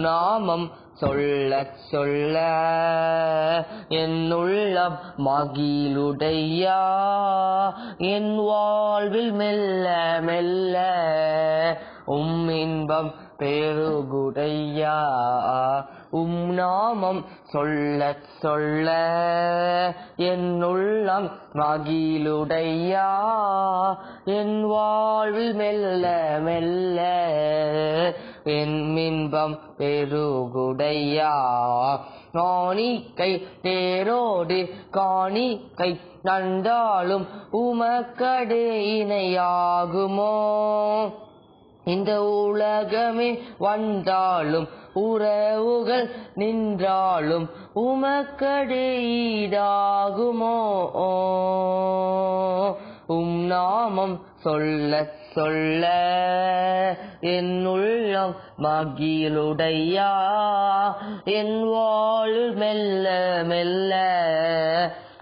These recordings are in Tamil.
நாமம் சொல்ல சொல்ல. என் மகிழுடையா. என் வாழ்வில் மெல்ல மெல்ல உம் இன்பம் பெருகுடையா. உம் நாமம் சொல்ல. சொல்ல என்னுள்ளம் மகிழுடையா. என் வாழ்வில் மெல்ல மெல்ல என் பெருகுடையா? காணிக்கை தேரோடு காணிக்கை நன்றாலும் உமக்கடே இணையாகுமோ? இந்த உலகமே வந்தாலும் உறவுகள் நின்றாலும் உமக்கடே ஈடாகுமோ? நாமம் சொல்ல சொல்ல என் உள்ளம் மகிழுடையா? என் வாழ் மெல்ல மெல்ல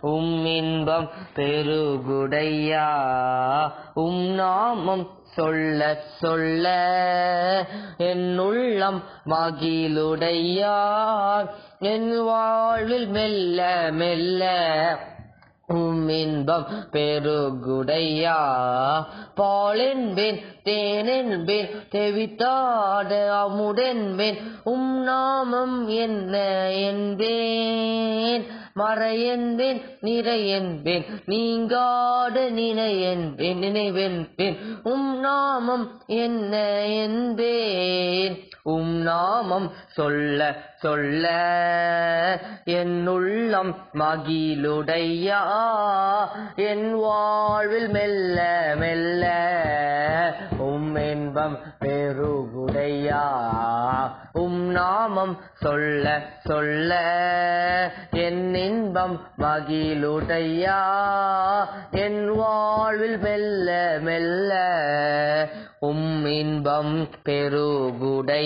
உம் இன்பம் பெருகுடையா? உம் நாமம் சொல்ல சொல்ல என் உள்ளம் மகிழுடையா? என் வாழ்வில் மெல்ல மெல்ல உம் இன்பம் பெருகுடையா? பாலென்பேன் தேனென்பேன் தெவித்தாட அமுடென்பேன் உம் நாமம் என்ன என்பேன்? மறையென்பேன் நிறையென்பேன் நீங்காட நினையென்பேன் நினைவென்பேன் உம் நாமம் என்ன என்பேன்? உம் நாமம் சொல்ல சொல்ல உள்ளம் மகிழுடையா. என் வாழ்வில் மெல்ல மெல்ல உம் இன்பம் பெருகுடையா. உம் நாமம் சொல்ல சொல்ல என் இன்பம் மகிழுடையா. என் வாழ்வில் மெல்ல மெல்ல உம் இன்பம் பெருகுடையா.